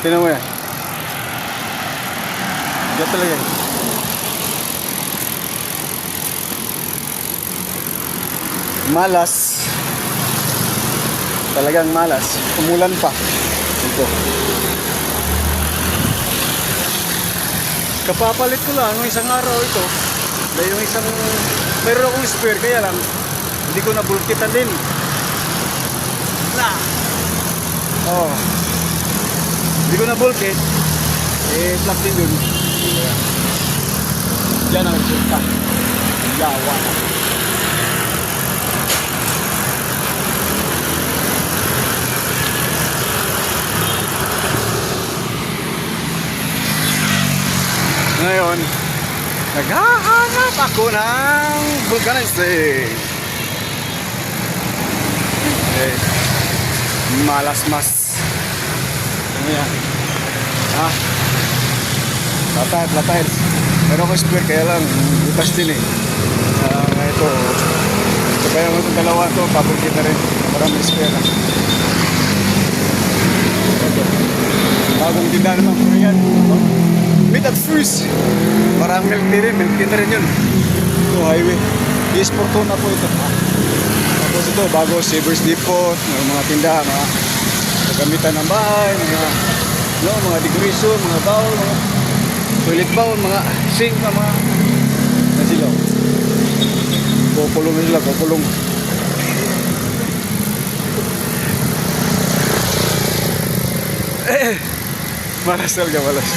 Tinan mo yan. Yan talaga yan. Malas. Talagang malas. Umulan pa. Ito. Kapapalit ko lang ng isang araw ito. Dahil yung isang... Meron akong spare kaya lang hindi ko nabulkitan din. Na! Oh. Hindi ko nabulkit. Eh, plug din dun. Yan ang resulta. Yawa na. Ngayon, naghahanap ako ng vulcanizing. Eh, malas mas. Yan? Ha? Latahit, latahit. Pero ako spare kaya lang, butas din eh. Ah, ito, ito kaya mo itong dalawa to, papagkit na rin. Para may spare na. Ito. Bagong tindahan naman, Korean. Meat at Fruits. Parang milk tea rin, milk na rin yun. Ito, highway. Yes, Fortuna po ito. Tapos ito, bago Savers Depot, mga tindahan, mga kagamitan ng bahay, mga, no, mga decoration, mga bowl, mga toilet bowl, mga sink, na mga, na sila. Kupulong na sila, kupulong. Eh, malas talaga, malas.